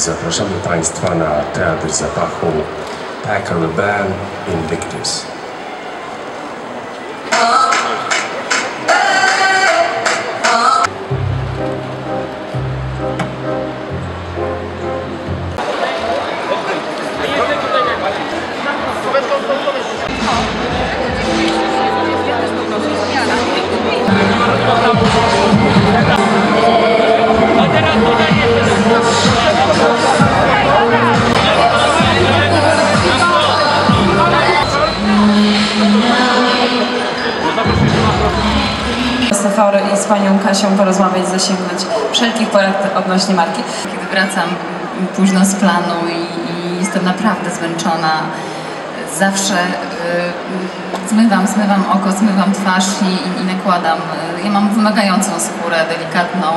Zapraszamy Państwa na Teatr Zapachu Packer Band Invictus. Z i z panią Kasią porozmawiać, zasięgnąć wszelkich porad odnośnie marki. Kiedy wracam późno z planu i, i jestem naprawdę zmęczona, zawsze y, zmywam, zmywam oko, zmywam twarz i, i nakładam. Ja mam wymagającą skórę, delikatną,